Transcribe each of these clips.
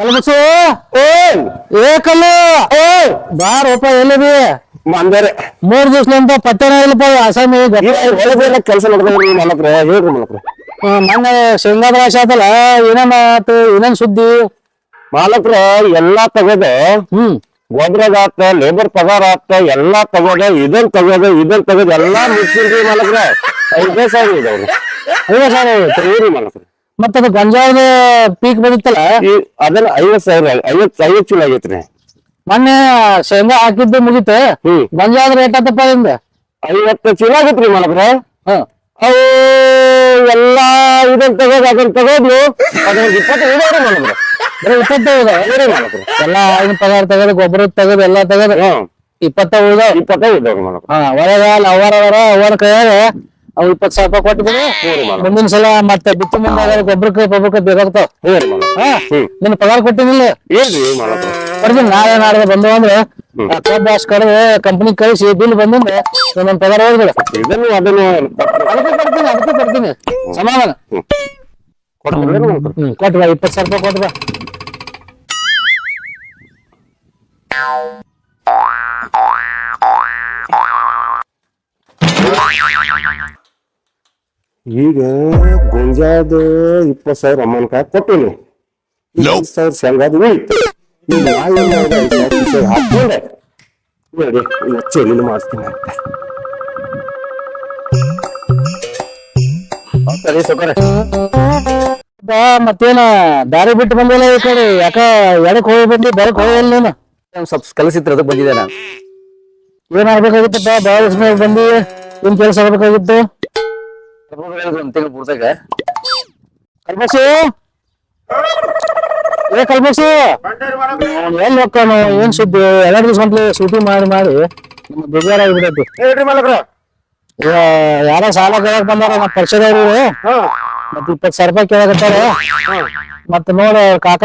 ಕಲ್ಬಸು ಏ! ಕಲ್ಲು! ಬಾರಪ್ಪ ಎಲ್ಲಿದಿ? ಮಂದರೆ ಮೂರ್ ದಿವ್ಸಲಿಂದ ಪತ್ತೆನ ಇಲ್ಲಪ್ಪ ಅಸಾಮಿ ಕೆಲಸ ನಡೆದ್ರಿ ಮಲಕ್ರ ಹೇಳ್ರಿ ಮಲಕ್ರ ಮೊನ್ನೆ ಶೇಂಗಾದ ರಾಶಿ ಆತಲ್ಲ ಏನೇನ್ ಆತು ಏನೇನ್ ಸುದ್ದಿ? ಮಾಲಕ್ರ ಎಲ್ಲಾ ತಗದ. ಹ್ಮ್. ಗೊಬ್ಬರದ ಆತ ಲೇಬರ್ ಪಗಾರ ಆತ ಎಲ್ಲಾ ತಗೋದ ಇದನ್ ತಗೋದ ಇದನ್ ತಗೋದ ಎಲ್ಲಾ ಮುಗಿಸಿಲ್ರಿ ಮಾಲಕ್ರ. ಐದೇ ಸಾವಿರ ಇದಾವ್ರಿ. ಐವತ್ ಸಾವಿರ. ಮಾಲಕ್ರ. ಮತ್ತ ಗಂಜಾಳದ ಪೀಕ್ ಬಂದಿತ್ತಲ್ಲ? ಈ ಅದನ್ನ ಐವತ್ ಸಾವಿರ ಐವತ್ ಐವತ್ ಚೀಲ ಆಗೈತ್ರಿ. ಮೊನ್ನೆ ಶೇಂಗಾ ಹಾಕಿದ್ದು ಮುಗಿತ. ಹ್ಮ್. ಗಂಜಾವದ ರೇಟ್ ಆತಪ್ಪ ಹಿಂದ ಐವತ್ತು ಚೀಲ ಆಗೈತ್ರಿ ಮಾಡಿದ್ರೆ ಅವು ಎಲ್ಲಾ ಇದನ್ ತಗೋದ್ ಅದನ್ನ ತಗೋದ್ಲು ಅದ್ರ ಇಪ್ಪತ್ತು ಇದಾವ್ರಿ ಮಾಲಕ್ರ. ಬರೀ ಇಪ್ಪತ್ತೈದು ಮಾಲಕ್ರ. ಎಲ್ಲ ಆಗಿನ ಪಗಾರ ತೆಗದು ಗೊಬ್ಬರ ತೆಗೆದು ಎಲ್ಲಾ ತೆಗದು. ಹ್ಮ್. ಇಪ್ಪತ್ತ ಉಳ್ದಾವ್ ಇಪ್ಪತ್ತೈದು ಇದಾವ್ರಿ ಹಾ ಒಳಗ ಅವರ ಅವರ ಅವರ ಕೈಯಾಗ ಅವು ಇಪ್ಪತ್ತು ಸಾವಿರ ರೂಪಾಯಿ ಕೊಟ್ಟು ಬಿಡು ಹ್ಞೂ ಮಾಲಕ್ರ ಮುಂದಿನ ಸಲ ಮತ್ತೆ ಬಿತ್ತ ಮುಂದಾಗ ಗೊಬ್ಬರಕ್ಕೆ ಗೊಬ್ಬರಕ್ಕೆ ಬೇಕಾಗ್ತಾವ. ಹ್ಞೂ ರೀ ಹಾ ನಿನ್ನ ಪಗಾರ ಕೊಟ್ಟಿನಿಲ್ಲ ಏನ್ರಿ ಮಾಲಕ್ರ ಬರ್ತೀನಿ ನಾಳೆ ನಾಳೆ ಬಂದು ಅಂದ್ರೆ ಆ ಕ್ಲಬ್ ಬಾಸ್ ಕರೆದು ಕಂಪ್ನಿ ಕಳಿಸಿ ಬಿಲ್ ಬಂದ್ರೆ ನನ್ನ ಪಗಾರ ಹೋಗ್ಬಿಡ. ಇದನ್ನು ಅದನ್ನು ಅದಕ್ಕೆ ಕೊಡ್ತೀನಿ ಅದಕ್ಕೆ ಕೊಡ್ತೀನಿ. ಸಮಾಧಾನ. ಕೊಡ್ತೀರಿ ಮಾಲಕ್ರ ಹ್ಮ್ ಸಾವಿರ ರೂಪಾಯಿ ಕೊಟ್ಟು ಈಗ ಗೊಂಜಾದ ಇಪ್ಪತ್ತು ಸಾವಿರ ಅಮ್ಮನ ಕಾಯಿ ಕೊಟ್ಟಿನಿ. ಇಪ್ಪತ್ತು ಸಾವಿರ ಶೇಂಗಾದ ಉಳಿತು ಈಗ ಹಾಕೊಂಡೆ ನೋಡಿ ಇವತ್ತು ಚೆಲ್ಲಿನ ಮಾಡಿಸ್ತೀನಿ ಅಂತ. ಸರಿ ಸೊಕರೆ ಬಾ ಮತ್ತೇನ? ದಾರಿ ಬಿಟ್ಟು ಬಂದಿಲ್ಲ ಈ ಕಡೆ. ಯಾಕ ಎಡಕ್ ಹೋಗಿ ಬಂದಿ ಬೆಳಕ್ ಹೋಗಲ್ಲ ನೀನು? ಸ್ವಲ್ಪ ಕಲಿಸಿತ್ರ ಅದಕ್ಕೆ ಬಂದಿದ್ದೆ ನಾನು. ಏನ್ ಆಗ್ಬೇಕಾಗಿತ್ತಪ್ಪ ಬಾಳ ದಿವಸ ಮ್ಯಾಗ್ ಬಂದಿ. ಏನ್ ಕೆಲಸ ಆಗ್ಬೇಕಾಗಿತ್ತು? ಒಂದು ತಿಂಗಳು ಪೂರ್ತಾಗ ಕಲ್ಬಸಿ ಏ ಕಲ್ಬಸಿ ಎಲ್ಲಿ ಹೋಗ್ತಾನು ಏನ್ ಸುದ್ದಿ ಎರಡು ದಿವಸ ಗಂಟ್ಲೆ ಸೂಟಿ ಮಾಡಿ ಮಾಡಿ ನಮ್ಮ ಬೇಜಾರಾಗ್ಬಿಡೈತಿ ಹೇಳ್ರಿ ಮಾಲಕ್ರ ಈಗ ಯಾರೋ ಸಾಲ ಕೇಳಕ್ ಬಂದಾರ ಮತ್ತ ಪರಿಚಯದವ್ರು ಮತ್ತ ಇಪ್ಪತ್ತು ಸಾವಿರ ರೂಪಾಯಿ ಕೇಳಕತ್ತಾರ ಮತ್ತ ನೋಡ ಕಾಕ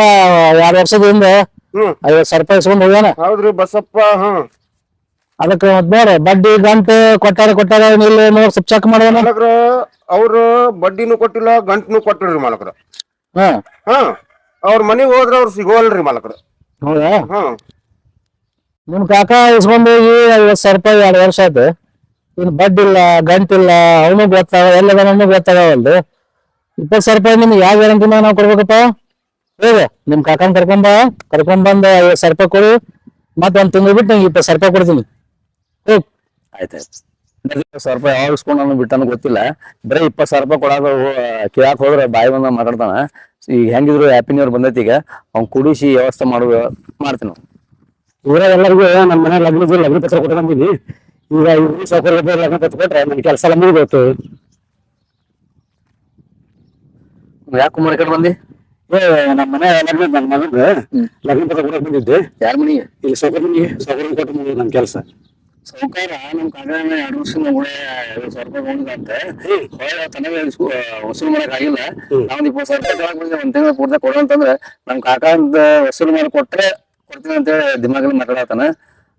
ಎರಡು ವರ್ಷದ ಹಿಂದೆ ಹ್ಮ್. ಐವತ್ ಸಾವಿರ ರೂಪಾಯಿ ಇಸ್ಕೊಂಡ್ ಹೋಗ್ಯಾನ ಹೌದ್ರಿ ಬಸಪ್ಪ ಅದಕ್ಕೆ ಮತ್ ನೋಡ ಬಡ್ಡಿ ಗಂಟೆ ಕೊಟ್ಟಾರ ಕೊಟ್ಟಾರ ಇಲ್ಲ ನೋಡಿ ಸ್ವಲ್ಪ ಚೆಕ್ ಮಾಡೋಣ. ಅವ್ರು ಬಡ್ಡಿನೂ ಕೊಟ್ಟಿಲ್ಲ ಗಂಟ್ನು ಕೊಟ್ಟಿಲ್ರಿ ಮಾಲಕರು. ಹಾ. ಹಾ ಅವ್ರ ಮನೆಗೆ ಹೋದ್ರ ಅವ್ರು ಸಿಗೋಲ್ರಿ ಮಾಲಕರು. ಹೌದಾ? ಹಾ. ನಿಮ್ ಕಾಕ ಇಸ್ಕೊಂಡ್ ಹೋಗಿ ಐವತ್ ಸಾವಿರ ರೂಪಾಯಿ ಎರಡು ವರ್ಷ ಆಯ್ತು. ಇನ್ ಬಡ್ಡಿ ಇಲ್ಲ ಗಂಟಿಲ್ಲ ಅವನು ಗೊತ್ತಾಗ ಎಲ್ಲ ನಮಗೂ ಗೊತ್ತಾಗವಲ್ದು. ಇಪ್ಪತ್ತು ಸಾವಿರ ರೂಪಾಯಿ ನಿಮ್ಗೆ ಯಾವ ಗ್ಯಾರಂಟಿ ನಾವು ಕೊಡ್ಬೇಕಪ್ಪ? ಹೇಗೆ ನಿಮ್ ಕಾಕನ್ ಕರ್ಕೊಂಡ ಕರ್ಕೊಂಡ್ ಬಂದ ಐವತ್ ಸಾವಿರ ರೂಪಾಯಿ ಕೊಡು. ಮತ್ತೆ ಒಂದ್ ತಿಂಗಳು ಬಿಟ್ಟು ನಂಗೆ ಇಪ್ಪತ್ತು ಸಾವಿರ ರೂಪಾಯಿ ಕೊಡ್ತೀನಿ. ಹೋಗ್. ಆಯ್ತಾಯ್ತು ಸಾವಿರ ರೂಪಾಯಿ ಯಾವಾಗ ಇಸ್ಕೊಂಡು ಬಿಟ್ಟನ ಗೊತ್ತಿಲ್ಲ. ಬರೀ ಇಪ್ಪತ್ತು ಸಾವಿರ ರೂಪಾಯಿ ಕೊಡಾಕ ಕೇಳಾಕ್ ಹೋದ್ರೆ ಬಾಯಿ ಬಂದ ಮಾತಾಡ್ತಾನ. ಈಗ ಹೆಂಗಿದ್ರು ಹ್ಯಾಪಿ ನ್ಯೂ ಇಯರ್ ಬಂದೈತಿ ಈಗ. ಅವ್ನ್ ಕುಡಿಸಿ ವ್ಯವಸ್ಥೆ ಮಾಡುವ ಮಾಡ್ತೀನಿ ನಾವು ಊರಾಗ ಎಲ್ಲರಿಗೂ ನಮ್ಮ ಮನೆ ಲಗ್ನದ ಲಗ್ನ ಪತ್ರ ಕೊಟ್ಟು ನಂಬಿದ್ವಿ. ಈಗ ಇವ್ರಿಗೆ ಸೌಕರ್ಯ ಲಗ್ನ ಪತ್ರ ಕೊಟ್ರೆ ನನ್ನ ಕೆಲಸ ಎಲ್ಲ ಮುಗಿದೋತು ಯಾಕೆ ಮಾಡ್ಕೊಂಡು ಬಂದಿ? ಏ ನಮ್ಮ ಮನೆ ಲಗ್ನ ನನ್ನ ಮಗಂದು ಲಗ್ನ ಪತ್ರ ಕೊಡಕ್ ಬಂದಿದ್ದೆ. ಯಾರ ಮನೆಗೆ? ಇಲ್ಲಿ ಸೌಕರ್ಯ ಮನೆಗೆ ಸೌಕರ್ಯ ಕೊಟ್ಟು ನನ್ನ ಕೆಲಸ. ಸೌಕಾರ ನಮ್ ಕಾಗ ಎರಡು ವರ್ಷ ಕೂಡ ಐವತ್ತು ಸಾವಿರ ರೂಪಾಯಿ ಬಂದಿದಂತೆ ಹೊಳೆ ತನಗೆ ವಸೂಲು ಮಾಡಕ್ ಆಗಿಲ್ಲ. ನಾವ್ ಇಪ್ಪತ್ತು ಸಾವಿರ ರೂಪಾಯಿ ಬಂದ್ರೆ ಒಂದ್ ತಿಂಗಳ ಪೂರ್ತಿ ಕೊಡು ಅಂತಂದ್ರೆ ನಮ್ ಕಾಕ ಅಂತ ವಸೂಲು ಮಾಡಿ ಕೊಟ್ರೆ ಕೊಡ್ತೀನಿ ಅಂತ ಹೇಳಿ ದಿಮಾಗಲ್ಲಿ ಮಾತಾಡತಾನ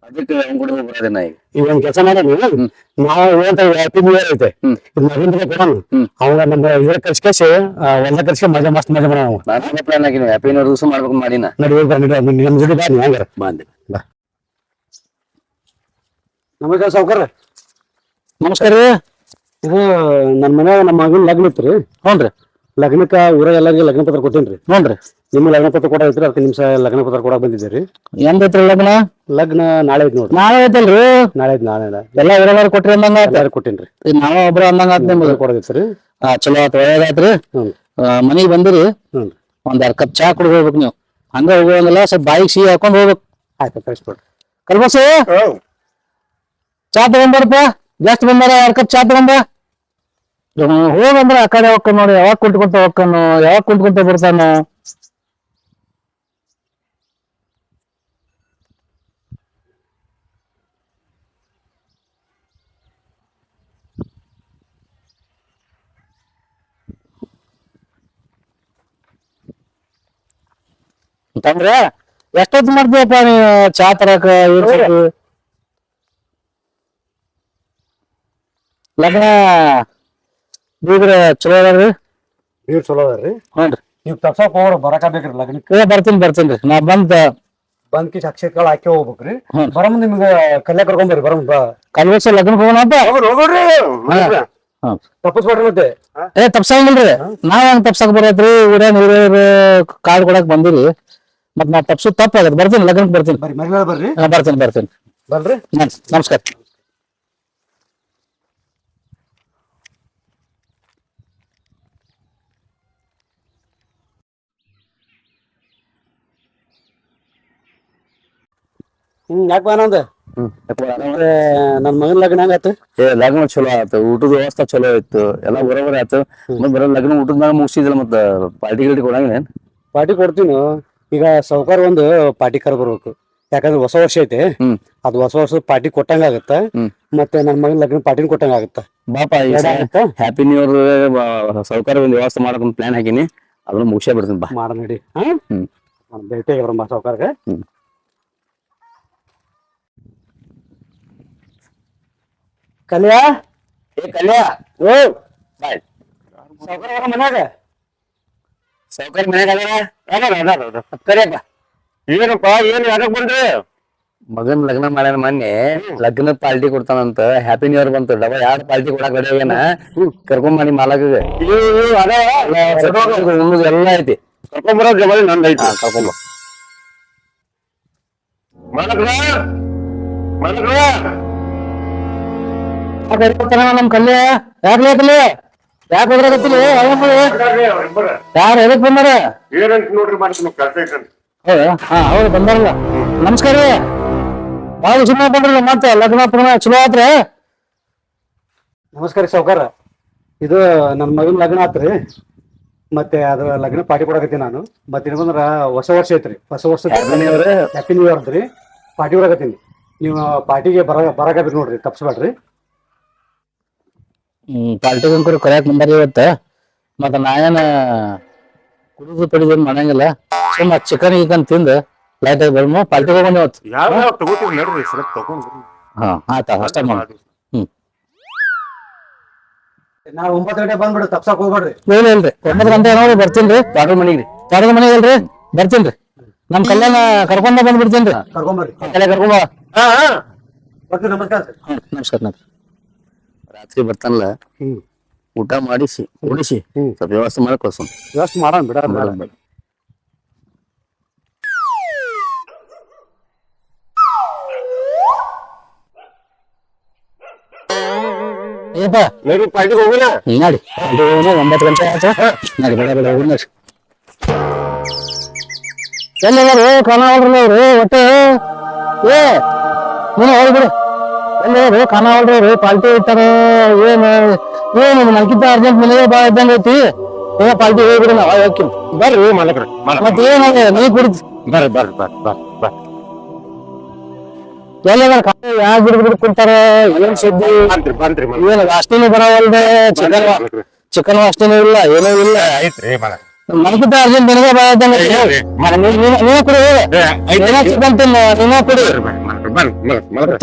ಅದಕ್ಕೆ ಅವ್ನ್ ಕೂಡ ಈಗ. ಈಗ ಒಂದ್ ಕೆಲಸ ಮಾಡೋಣ ನಾವು? ಹ್ಯಾಪಿ ನ್ಯೂ ಇಯರ್ ಐತೆ. ನರೇಂದ್ರ ಕೊಡೋಣ. ಅವಾಗ ನಮ್ಮ ಇದ್ರ ಕರ್ಸ್ಕೇಸಿ ಎಲ್ಲ ಕರ್ಸ್ಕೆ ಮಜಾ ಮಸ್ತ್ ಮಜಾ ಮಾಡೋಣ. ನಾನು ಪ್ಲಾನ್ ಆಗಿನ ಹ್ಯಾಪಿ ನ್ಯೂ ದಿವಸ ಮಾಡ್ಬೇಕು ಮಾಡಿನ. ನಡಿ ಹೋಗಿ ಜೊತೆ ಬಾ ಹಂಗಾರ. ಬಂದೆ. ನಮಗೆ ಸಾವುಕಾರ. ನಮಸ್ಕಾರ ರೀ. ಇದು ನನ್ನ ಮನ್ಯಾಗ ನಮ್ಮ ಮಗನ ಲಗ್ನ ಇತ್ತು ರೀ. ಹ್ಞೂನ್ರಿ ಲಗ್ನಕ್ಕ ಊರ ಎಲ್ಲರಿಗೆ ಲಗ್ನ ಪತ್ರ ಕೊಟ್ಟೇನ್ರಿ. ಹ್ಞೂನ್ರಿ ನಿಮ್ಮ ಲಗ್ನ ಪತ್ರ ಕೊಡೈತ್ರಿ ಅದಕ್ಕೆ ನಿಮ್ಸ ಸ ಲಗ್ನ ಪತ್ರ ಕೊಡಕ್ ಬಂದಿದ್ದೆ ರೀ ಎಂದೈತ್ರಿ ಲಗ್ನ? ಲಗ್ನ ನಾಳೆ ಐತಿ ನೋಡ್ರಿ. ನಾಳೆ ಐತಲ್ರಿ? ನಾಳೆ ಐತಿ ನಾಳೆ ಎಲ್ಲ ಊರವ್ರು ಕೊಟ್ರಿ ಅಂದಂಗ ಯಾರು ಕೊಟ್ಟೇನ್ರಿ. ಈಗ ನಾವ ಒಬ್ರ ಅಂದಂಗ ಆತ್ ನಿಮ್ಗೆ ಕೊಡೋದಿತ್ತು ರೀ ಆ ಚಲೋ ಆತ್ ಒಳ್ಳೇದಾತ್ರಿ ಹ್ಞೂ ಮನೆಗೆ ಬಂದಿರಿ? ಹ್ಞೂ ಒಂದ್ ಎರಡು ಕಪ್ ಚಾ ಕುಡ್ದು ಹೋಗ್ಬೇಕು ನೀವು. ಹಂಗ ಹೋಗೋಂಗಿಲ್ಲ ಸ್ವಲ್ಪ ಬಾಯಿಗೆ ಸಿಹಿ ಹಾಕೊಂಡ್ ಹೋಗ್ಬೇಕು. ಆಯ್ತು ಕಳಿಸ್ಕೊಡ್ರಿ. ಕಲ್ಬಸಿ ಚಾ ತಗೊಂಬಾರಪ್ಪ ಜಾಸ್ತಿ ಬಂದಾರ ಎರಡ್ ಕಪ್ ಚಾ ತಗೊಂಬ? ಹೋಗಂದ್ರ ಆ ಕಡೆ ಹೋಗ್ಕ ನೋಡಿ ಯಾವಾಗ ಕುಂಟ್ಕೊಂತ ಹೋಗ್ಕನು ಯಾವಾಗ ಕುಂಟ್ಕೊಂತ ಬರ್ತಾನ ಅಂತಂದ್ರ ಎಷ್ಟೊತ್ತು ಮಾಡ್ತೀಯಪ್ಪ ನೀ ಚಾ ತರಕ ಏನ್ ಲಗ್ನ ಬೀಗ್ರ ಚಲೋ ಅದಾರ್ರಿ ನೀರು ಚಲೋ ಅದ ರೀ ಹ್ಞೂನ್ರಿ. ನೀವು ತಪ್ಸಕ್ ಹೋಗ್ರ ಬರಕಬೇಕ್ರಿ ಲಗ್ನಕ್ಕೆ ಏ ಬರ್ತೀನಿ ಬರ್ತೀನಿ ರೀ. ನಾ ಬಂದ ಬಂದ್ ಕಿಸ್ ಅಕ್ಷರ ಕಾಳು ಹಾಕಿ ಹೋಗ್ಬೇಕ್ರಿ. ಹ್ಞೂ. ಬರ ಮುಂದೆ ನಿಮ್ಗೆ ಕಲ್ಯಾಣ ಕರ್ಕೊಂಬರ್ರಿ ಬರ ಕಲ್ವೇಶ ಲಗ್ನಕ್ಕೆ ಹೋಗೋಣ ಅಂತ? ಹೋಗ್ರಿ ಹಾ. ತಪ್ಪಿಸ್ಬೇಡ್ರಿ ಮತ್ತೆ. ಏ ತಪ್ಸಂಗಿಲ್ರಿ. ನಾವ್ ಹೆಂಗ್ ತಪ್ಸಕ್ ಬರತ್ರಿ? ಊರೇನ್ ಹಿರಿಯರು ಕಾರ್ಡ್ ಕೊಡಕ್ ಬಂದಿರಿ. ಮತ್ ನಾ ತಪ್ಸು ತಪ್ಪ ಬರ್ತೀನಿ ಲಗ್ನಕ್ಕೆ ಬರ್ತೀನಿ. ಬರ್ರಿ ಮರಿ ಬರ್ರಿ. ಹಾ, ಬರ್ತೀನಿ ಬರ್ತೀನಿ. ನಮ್ಸ್- ನಮಸ್ಕಾರ. ಹ್ಮ್ ನನ್ ಮಗನ್ ಲಗ್ನ ಹಂಗಾತ ಏ ಲಗ್ನ ಚಲೋ ಊಟದ ವ್ಯವಸ್ಥೆ ಚಲೋ ಇತ್ತು ಎಲ್ಲ ಬರೋಬರಿ ಆಯ್ತು. ಬರೋ ಲಗ್ನ ಊಟದ ಮುಗಿಸಿದ್ರ ಮುಗಿಸಿದಿಲ್ಲ ಮತ್ತ ಪಾರ್ಟಿ ಗಿಲ್ಟಿ ಕೊಡಂಗಿಲ್ಲ ಪಾರ್ಟಿ ಕೊಡ್ತೀನಿ. ಈಗ ಸೌಕಾರ ಒಂದು ಪಾರ್ಟಿ ಕರ್ ಬರ್ಬೇಕು. ಯಾಕಂದ್ರೆ ಹೊಸ ವರ್ಷ ಐತೆ. ಹ್ಮ್. ಅದು ಹೊಸ ವರ್ಷ ಪಾರ್ಟಿ ಕೊಟ್ಟಂಗ ಆಗತ್ತ. ಹ್ಮ್. ಮತ್ತೆ ನನ್ ಮಗನ್ ಲಗ್ನ ಪಾರ್ಟಿನ ಕೊಟ್ಟಂಗ ಆಗತ್ತ. ಬಾಪ ಈ ಎರಡ್ ಆಗತ್ತಾ? ಹ್ಯಾಪಿ ನ್ಯೂ ಇಯರ್ ಸೌಕರ್ಯ ಒಂದು ವ್ಯವಸ್ಥೆ ಮಾಡಕ್ ಪ್ಲಾನ್ ಹಾಕಿನಿ. ಅದನ್ನ ಮುಗಿಸೇ ಬಿಡ್ತೀನಿ ಬಾ. ಮಾಡಿ ನಡಿ. ಹಾ? ಹ್ಮ್. ಭೇಟಿ ಬರಮ್ಮ ಸಾವ್ಕಾರ್ಗೆ ಹ್ಮ್. ಕಲ್ಯಾ? ಏ ಕಲ್ಯಾ ಓ ಬಾಯ್. ಸೌಕರ್ಯ ಬರ ಮನ್ಯಾಗ? ಸೌಕರ್ಯ ಮನ್ಯಾಗ ಕರಿಯಪ್ಪ ಏನಪ್ಪ ಏನ್ ಯಾಕೆ ಬಂದ್ರಿ? ಮಗನ್ ಲಗ್ನ ಮಾಡ್ಯಾನ ಮೊನ್ನೆ. ಲಗ್ನ ಪಾರ್ಟಿ ಕೊಡ್ತಾನಂತ. ಹ್ಯಾಪಿ ನ್ಯೂ ಇಯರ್ ಬಂತು. ಡಬಲ್ ಯಾರು ಪಾರ್ಟಿ ಕೊಡಕ್ ರೆಡಿ ಆಗ್ಯಾನ? ಕರ್ಕೊಂಡ್ ಮಾಡಿ ಮಾಲಕಿಗೆ. ಉಣ್ಣುದು ಎಲ್ಲ ಐತಿ. ಕರ್ಕೊಂಬರೋ ಜವಾರಿ ನಂದ್ ಐತಿ. ಹಾ, ಮಾಲಕ್ರ ಬಾ. ನಮ್ ಕಲ್ಲೆ? ಯಾಕೆ ಕಲ್ಯ ಯಾಕೆ ಹೋದ್ರಾಗತ್ತಿಲ್ಲ ಯಾರು ಎದಕ್ ಬಂದಾರ ಏನಂತ ನೋಡ್ರಿ ಮಾಡ್ತೀನಿ ಕೆಲಸ ಹೌದಾ? ಹಾ ಹೌದು ಬಂದಾರಲ್ಲ. ನಮಸ್ಕಾರ ರೀ. ಭಾಳ ಸುಮ್ಮನೆ ಬಂದ್ರಲ್ಲ ಮತ್ತೆ ಲಗ್ನ ಪಗ್ನ ಚಲೋ ಆತ್ರಿ ನಮಸ್ಕಾರ ಸಾವುಕಾರ. ಇದು ನನ್ನ ಮಗನ ಲಗ್ನ ಆತ್ರಿ ಮತ್ತೆ ಅದ್ರ ಲಗ್ನ ಪಾರ್ಟಿ ಕೊಡಕತ್ತೀನಿ ನಾನು. ಮತ್ತೆ ಏನಂದ್ರ ಹೊಸ ವರ್ಷ ಐತ್ರಿ ಹೊಸ ವರ್ಷ. ಹ್ಯಾಪಿ ನ್ಯೂ ಇಯರ್ ಅಂತ್ರಿ ಪಾರ್ಟಿ ಕೊಡಕತ್ತೀನಿ. ನೀವು ಪಾರ್ಟಿಗೆ ಬರ ಬರಕತ್ತೀರಿ ನೋಡ್ರಿ ತಪ್ಸ್ಬೇಡ್ರಿ. ಹ್ಮ್ ಪಾರ್ಟಿ ಅಂಕರು ಕರೆಯಕ್ ಬಂದಾರ ಇವತ್ತ. ಮತ್ತ ನಾ ಏನ ಕುಡಿದು ಪಡಿದು ಮಾಡಂಗಿಲ್ಲ. ಸುಮ್ಮ ಚಿಕನ್ ಗಿಕನ್ ತಿಂದು ಲೈಟ್ ಆಗಿ ಬರ್ಮ ಪಾರ್ಟಿ ಹೋಗೋಣ ಇವತ್ತು. ಯಾವ ಯಾವ ತಗೋತೀವಿ ನಡ್ರಿ ತಗೊಂಡ್ ಹಾ ಆತ ಅಷ್ಟ ಮಾಡಿ ಹ್ಮ್. ನಾವು ಒಂಬತ್ತು ಗಂಟೆ ಬಂದ್ಬಿಡು ತಪ್ಸಕ್ ಹೋಗ್ಬೇಡ್ರಿ. ಇಲ್ಲ ಇಲ್ರಿ ಒಂಬತ್ತು ಗಂಟೆ ನೋಡಿ ಬರ್ತೀನಿ ಬಾಡ್ರು ಮನೆಗೆ ಮನೆಗೆ ಇಲ್ರಿ ಬರ್ತೀನಿ ನಮ್ ಕಲ್ಯಾಣ ಕರ್ಕೊಂಡ ಬಂದ್ಬಿಡ್ತೀನಿ ಕರ್ಕೊಂಬರ್ರಿ ಹಾ ಹಾ. ಸರ್. ನಮಸ್ಕಾರ ನಮಸ್ಕಾರ. ರಾತ್ರಿ ಬರ್ತಾನಲ್ಲ ಹ್ಮ್. ಊಟ ಮಾಡಿಸಿ ಉಡಿಸಿ ಹ್ಮ್. ಸ್ವಲ್ಪ ವ್ಯವಸ್ಥೆ ಮಾಡಕ್ ಕಳ್ಸೋಣ ವ್ಯವಸ್ಥೆ ಮಾಡೋಣ ಬಿಡ ಏಪ್ಪ ನಡ್ರಿ ಪಾರ್ಟಿಗೆ ಹೋಗೋಣ? ಹಿಂಗ್ ನಡಿ. ಅಲ್ಲಿ ಹೋಗೋಣ, ಒಂಬತ್ತು ಗಂಟೆ ಆಯ್ತು? ನಡಿ ಬೇಡ ಬೇಡ ಹೋಗೋಣ ನಡಿ. ಎಲ್ಲಿದಾರು ಕಾಣವಲ್ರಲ್ಲ ಅವ್ರು. ಒಟ್ಟು ಏ ನೀನು ಹೋಗ್ಬಿಡು. ಎಲ್ಲಿದಾರು ಕಾಣವಲ್ರಿ ಅವ್ರು ಪಾಲ್ಟಿ ಇಟ್ಟಾರ ಏನು ಏನು ನನ್ಕಿಂತ ಅರ್ಜೆಂಟ್ ಮನೆಗೆ ಬಾ ಇದ್ದಂಗ ಐತಿ. ಏನ ಪಾಲ್ಟಿ ಹೋಗ್ಬಿಡಿ ನಾವು ಹೋಗ್ತೀವಿ ಬರ್ರಿ ಮಾಲಕ್ರ ಮತ್ತೆ ಏನಾಗ ನೀ ಕುಡಿದ್. ಬರ್ರಿ ಬರ್ರಿ ಬರ್ರಿ ಬರ್ರಿ ಬರ್ರಿ. ಎಲ್ಲಿದಾರ ಕಾಣ ಯಾಕೆ ಬಿಡ್ ಬಿಡ್ ಕುಂತಾರ ಏನ್ ಸುದ್ದಿ? ಬಂದ್ರಿ ಏನು ಅಷ್ಟೇನು ಬರವಲ್ದೆ ಚಿಕನ್ ಚಿಕನ್ ಅಷ್ಟೇನು ಇಲ್ಲ ಏನೂ ಇಲ್ಲ. ಐತ್ರಿ ಮಾಲಕ್ರ ನನಗಿಂತ ಅರ್ಜೆಂಟ್ ಮನೆಗೆ ಬಾ ಇದ್ದಂಗ ನೀನೇ ಕುಡಿ ನೀನೇ ಚಿಕನ್ ತಿನ್ನ ನೀನೇ ಕುಡಿ.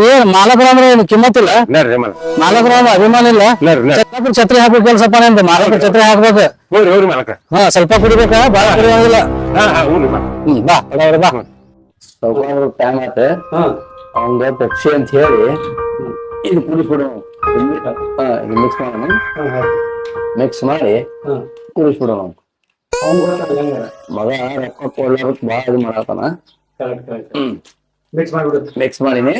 ಏನ್ ಮಾಲಕರ ಅಂದ್ರೆ ಏನು ಕಿಮ್ಮತ್ತಿಲ್ಲ ಮಾಲಕ್ರ ಅಂದ್ರೆ ಅಭಿಮಾನ ಇಲ್ಲ? ಛತ್ರಪತಿ ಛತ್ರಿ ಹಾಕ್ಬೇಕು ಕೆಲ್ಸಪ್ಪ ನಿಂದ ಮಾಲಕರ ಛತ್ರಿ ಹಾಕ್ಬೇಕು. ಹಾ ಸ್ವಲ್ಪ ಕುಡಿಬೇಕ? ಬಾಳ ಕುಡಿಯೋದಿಲ್ಲ ಹ್ಮ್ ಬಾ ಬಾ. ಸೌಕರ್ಯ ಟೈಮ್ ಆತ ಅವಂಗ ಪಕ್ಷಿ ಅಂತ ಹೇಳಿ ಇದು ಹಾ ಇದು ಮಿಕ್ಸ್ ಮಾಡೋಣ. ಮಿಕ್ಸ್ ಮಾಡಿ ಗೊತ್ತಾಗಲ್ಲ ಹೆಂಗಾರ. ಮಗ ರೊಕ್ಕ ಕೊಡ್ಲಾರಕ್ ಭಾಳ ಇದು ಮಾಡತಾನ Correct, correct. Mix ಮಾಡ್ಬಿಡು. ಮಿಕ್ಸ್ ಮಾಡಿನಿ.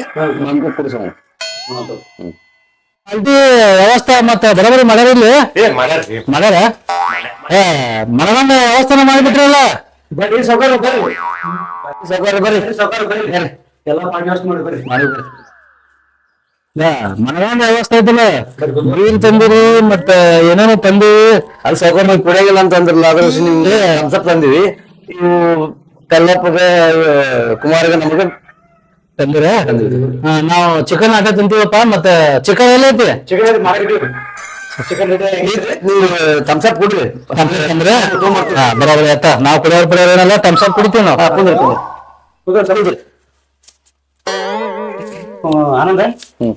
ನಮ್ಗೆ ಕುಡಿಸೋಣ. ಪಾಲ್ಟಿ ವ್ಯವಸ್ಥೆ ಮತ್ತೆ ಬರೋಬರಿ ಮಾಡ್ಯಾರ ಇಲ್ಲಿ? ಮಾಡ್ಯಾರ ಏ ಮನಗಂಡ ವ್ಯವಸ್ಥೆನ ಮಾಡಿಬಿಟ್ರಲ್ಲ ಬರ್ರಿ ಸೌಕರ್ಯ ಬರ್ರಿ. ಸೌಕರ್ಯ ಬರ್ರಿ. ಸೌಕರ್ಯ ಬರ್ರಿ. ಎಲ್ಲ ಮಾಡಿ ವ್ಯವಸ್ಥೆ ಮಾಡಿ ಬರ್ರಿ. ಮಾಡಿ ಬರ್ರಿ. ಮನಗಂಡ ವ್ಯವಸ್ಥೆ ಐತಲ್ಲ? ಬೀರ್ ತಂದಿರಿ ಮತ್ತ ಏನೇನೋ ತಂದು. ಅಲ್ಲಿ ಸೌಕರ್ಯ ಕುಡಿಯಾಗಿಲ್ಲ ಅಂತ ಅಂದ್ರಲ್ಲ ಅದ್ರ ನಿಮ್ಗೆ ಹಂಸಪ್ ತಂದಿವಿ. ಇವು ಕಲ್ಲಪ್ಪಗೆ ಕುಮಾರಿಗೆ ನಮಗೆ ತಂದಿರ? ಹಾ, ನಾವು ಚಿಕನ್ ಆಟ ತಿಂತೀವಪ್ಪ ಮತ್ತೆ ಚಿಕನ್ ಎಲ್ಲ ಐತಿ ಚಿಕನ್ ನೀವು ಥಮ್ಸಪ್ ಕೊಡ್ರಿ. ಅಂದ್ರೆ? ಹಾ ಬರೋಬರಿ ಆಯ್ತಾ ನಾವು ಕುಡಿಯೋರ್ ಬರೋಲ್ಲ ತಮ್ಸಪ್ ಕುಡಿತೀವಿ ನಾವು. ಆನಂದ? ಹ್ಮ್.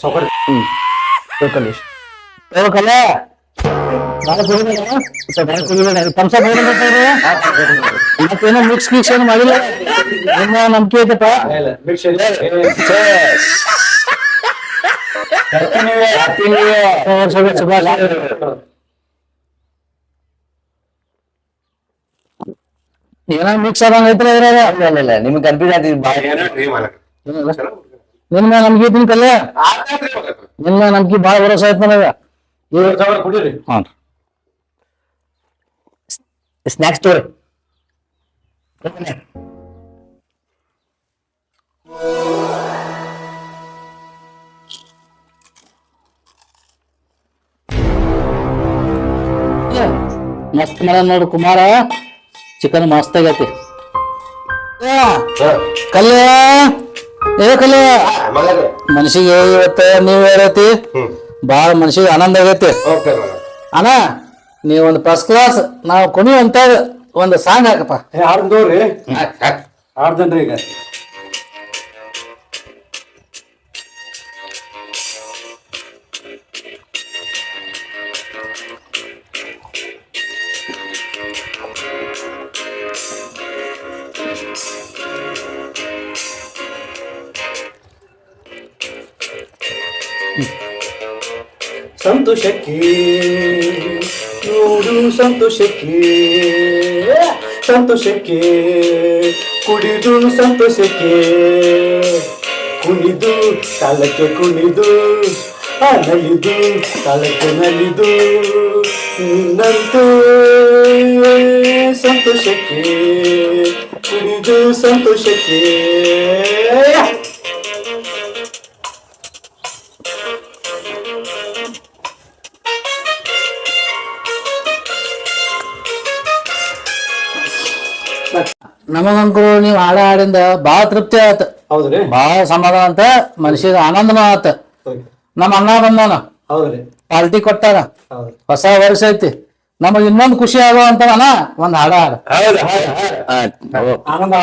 ಸೌಕರ್ಯ. ಹ್ಮ್. ಮತ್ತೇನೋ ಮಿಕ್ಸ್ ಮಿಕ್ಸ್ ಏನು ಮಾಡಿಲ್ಲ ನಿಮ್ಮ ನಂಬಿಕೆ ಐತಪ್ಪ ಏನೋ ಮಿಕ್ಸ್ ಆದಂಗ ಐತ್ರ ಇದ್ರಾಗ ಇಲ್ಲ ನಿಮ್ಗೆ ಕನ್ಫ್ಯೂಸ್ ಬಾಳ ಮೇಲೆ ನಂಬಿಕೆ ಕಲ್ಲ ನಿನ್ ಮೇಲೆ ನಂಬಿಕೆ ಭಾಳ ಭರೋಸಾ ಐತ್ ನನಗ ಕುಡೀರಿ ಹ್ಞೂ ಸ್ನಾಕ್ಸ್ ಸ್ಟೋರಿ ಮಸ್ತ್ ಮಾಡ ನೋಡು ಕುಮಾರ. ಚಿಕನ್ ಮಸ್ತ್ ಆಗೈತಿ. ಏ, ಕಲ್ಯ. ಏ ಕಲ್ಯ. ಮನಸ್ಸಿಗೆ ಮನ್ಸಿಗೆ ಇವತ್ತ ನೀವ್ ಹೇಳೈತಿ. ಹ್ಮ್ ಮನುಷ್ಯ ಆನಂದ ಆಗೈತಿ. ಓಕೆ ಅಣ್ಣ ನೀವ್ ಒಂದು ಫಸ್ಟ್ ಕ್ಲಾಸ್ ನಾವು ಕುಣಿಯುವಂತ ಒಂದು ಸಾಂಗ್ ಹಾಕಪ್ಪ. ಹಾಕ್ ಆಡ್ದನ್ರಿ ಈಗ. ಸಂತೋಷಕ್ಕೆ, ನೋಡು ಸಂತೋಷಕ್ಕೆ ಸಂತೋಷಕ್ಕೆ, ಕುಡಿದು ಸಂತೋಷಕ್ಕೆ, ಕುಣಿದು ತಲಕ್ಕೆ ಕುಣಿದು ಆ ನಲಿದು ತಲಕ್ಕೆ ನಲಿದು, ನಿನ್ನಂತೆ ಸಂತೋಷಕ್ಕೆ ಕುಣಿದು ಸಂತೋಷಕ್ಕೆ. ನಮಗಂಕರು ನೀವು ಹಾಡ ಹಾಡಿಂದ ಭಾಳ ತೃಪ್ತಿ ಆತ. ಹೌದ್ರಿ? ಭಾಳ ಸಮಾಧಾನ ಅಂತ ಮನುಷ್ಯದ ಆನಂದನ ಆತ. ನಮ್ಮ ಅಣ್ಣ ಬಂದಾನ. ಹೌದ್ರಿ. ಪಾರ್ಟಿ ಕೊಟ್ಟಾರ ಹೊಸ ವರ್ಷ ಐತಿ. ನಮಗ್ ಇನ್ನೊಂದ್ ಖುಷಿ ಆಗೋ ಅಂತ ಒಂದ್ ಹಾಡ ಹಾಡ. ಆನಂದ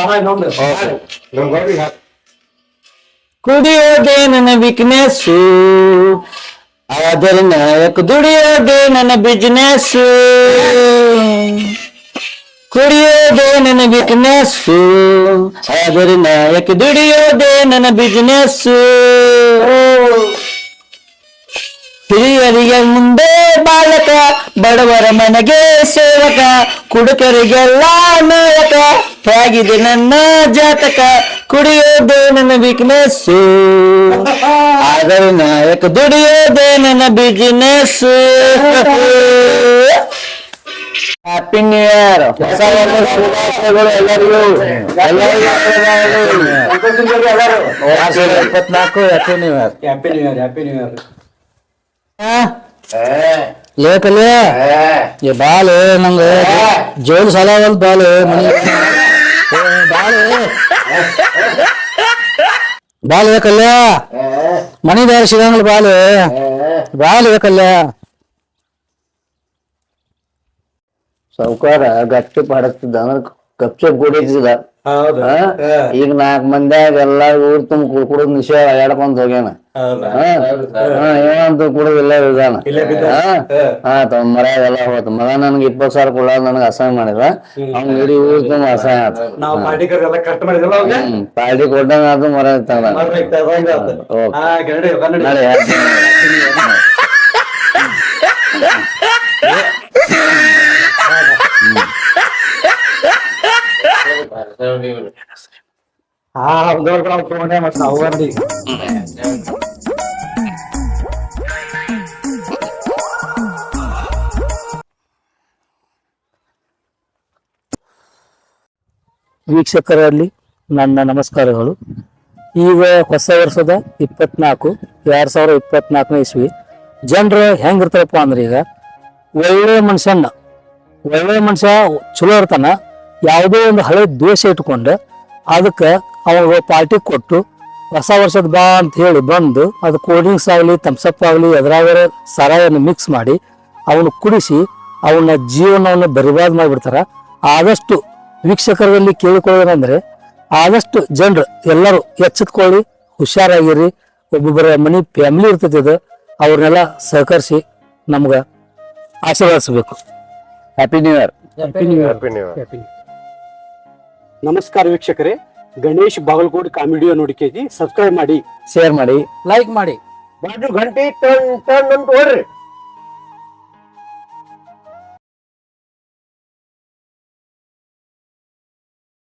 ಕುಡಿಯೋದೆ ನನ್ನ ವಿಕ್ನೆಸ್ ಅದರ ನಾಯಕ ದುಡಿಯೋದೇ ನನ್ನ ಬಿಸ್ನೆಸ್ ಕುಡಿಯೋದೇ ನನ್ನ ವೀಕ್ನೆಸ್ಸು ಅದರ ನಾಯಕ ದುಡಿಯೋದೆ ನನ್ನ ಬಿಸ್ನೆಸ್ ಹಿರಿಯರಿಗೆ ಮುಂದೆ ಬಾಲಕ, ಬಡವರ ಮನೆಗೆ ಸೇವಕ, ಕುಡುಕರಿಗೆಲ್ಲ ನಾಯಕ. ಹೇಗಿದೆ ನನ್ನ ಜಾತಕ, ಕುಡಿಯೋದೆ ನನ್ನ ವೀಕ್ನೆಸ್ ಆದರೆ ನಾಯಕ, ದುಡಿಯೋದೆ ನನ್ನ ಬಿಸಿನೆಸ್ ಹ್ಯಾಪಿ ನ್ಯೂ ಇಯರ್ ಹೊಸ ವರ್ಷದ ಶುಭಾಶಯಗಳು ಎಲ್ಲರಿಗೂ ಎಲ್ಲರಿಗೂ ಇಪ್ಪತ್ನಾಲ್ಕು happy new year happy new year happy new year ಲೇಕಲೇ ಏ ಬಾಲೆ ನಂಗ ಜೋಲ್ ಸಲವಲ್ ಬಾಲೆ ಮನಿ ಏ, ಬಾಲೆ ಬಾಲೆ ಕಲ್ಯ ಮನಿ ದಾರಿ ಸಿಗಂಗಿಲ್ಲ ಬಾಲೆ ಬಾಲೆ ಕಲ್ಯ ಸಾವುಕಾರ ಗಟ್ಟಿ ಪಡಕ್ತಿದ್ದ ಅಂದ್ರೆ ಕಪ್ಸೆ ಕುಡಿತಿದ್ದ ಹೌದು? ಈಗ ನಾಲ್ಕ್ ಮಂದ್ಯಾಗ ಎಲ್ಲಾ ಊರ್ ತುಂಬ ಕುಡ್ಕುಡದ್ ನಿಷೇಧ ಎಡ್ಕೊಂಡ್ ಹೋಗ್ಯಾನ. ಏನಂತ ಕುಡುದಿಲ್ಲ ಇದಾನ. ಇಲ್ಲೇ ಬಿದ್ದ? ಹಾ? ತಮ್ಮ ಮರ ಎಲ್ಲ ಹೋತ. ಮಗ ನನ್ಗೆ ಇಪ್ಪತ್ ಸಾವಿರ ಕೊಡ ನನಗೆ ಅಸಹಾಯ ಮಾಡಿದ ಅವ್ನ ಇಡೀ ಊರ್ ತುಂಬ ಅಸಹಾಯ ಆತ. ಪಾರ್ಟಿ ಕೊಟ್ಟಂಗ ಅದು ಮರ ತಗೊಂಡ ಬರ್ಬೇಕು, ತಗೊಂಡ್ ಆತು. ಓಕೆ. ಹಾ ಒಂದೂವರೆ ತಗೊಂಡೆ ಮತ್ತೆ ನಾವು ವೀಕ್ಷಕರಲ್ಲಿ ನನ್ನ ನಮಸ್ಕಾರಗಳು. ಈಗ ಹೊಸ ವರ್ಷದ ಇಪ್ಪತ್ನಾಲ್ಕು ಎರಡ್ ಸಾವಿರದ ಇಪ್ಪತ್ನಾಲ್ಕನೇ ಇಸ್ವಿ. ಜನರು ಹೆಂಗಿರ್ತಾರಪ್ಪ ಅಂದ್ರೆ ಈಗ ಒಳ್ಳೆ ಮನುಷ್ಯನ ಒಳ್ಳೆ ಮನುಷ್ಯ ಚಲೋ ಇರ್ತಾನ. ಯಾವುದೋ ಒಂದು ಹಳೆ ದ್ವೇಷ ಇಟ್ಕೊಂಡು ಅದಕ್ಕೆ ಅವಾಗ ಪಾರ್ಟಿ ಕೊಟ್ಟು ಹೊಸ ವರ್ಷದ ಬಾ ಅಂತ ಹೇಳಿ ಬಂದು ಅದು ಕೋಲ್ಡ್ ಡ್ರಿಂಕ್ಸ್ ಆಗಲಿ ತಮ್ಸಪ್ ಆಗಲಿ ಎದುರಾಗರ ಸರಾಯನ್ನು ಮಿಕ್ಸ್ ಮಾಡಿ ಅವನು ಕುಡಿಸಿ ಅವನ ಜೀವನವನ್ನು ಬರಿಬಾದ್ ಮಾಡಿಬಿಡ್ತಾರೆ. ಆದಷ್ಟು ವೀಕ್ಷಕರಲ್ಲಿ ಕೇಳಿಕೊಳ್ಳೋದಂದ್ರೆ ಆದಷ್ಟು ಜನರು ಎಲ್ಲರೂ ಎಚ್ಚೆತ್ಕೊಳ್ಳಿ ಹುಷಾರಾಗಿರಿ ಒಬ್ಬೊಬ್ಬರ ಮನಿ ಫ್ಯಾಮಿಲಿ ಇರ್ತೈತಿ ಅದು ಅವ್ರನ್ನೆಲ್ಲ ಸಹಕರಿಸಿ ನಮ್ಗೆ ಆಶೀರ್ವಾದಿಸಬೇಕು. Happy new year happy new year ನಮಸ್ಕಾರ ವೀಕ್ಷಕರೇ. ಗಣೇಶ್ ಬಾಗಲಕೋಟೆ ಕಾಮಿಡಿಯೋ ನೋಡಿಕೆಗೆ ಸಬ್ಸ್ಕ್ರೈಬ್ ಮಾಡಿ ಶೇರ್ ಮಾಡಿ ಲೈಕ್ ಮಾಡಿ. ಬಾಜು ಗಂಟೆ ಟನ್ ಟನ್ ಅಂತ ಹೊಡ್ರಿ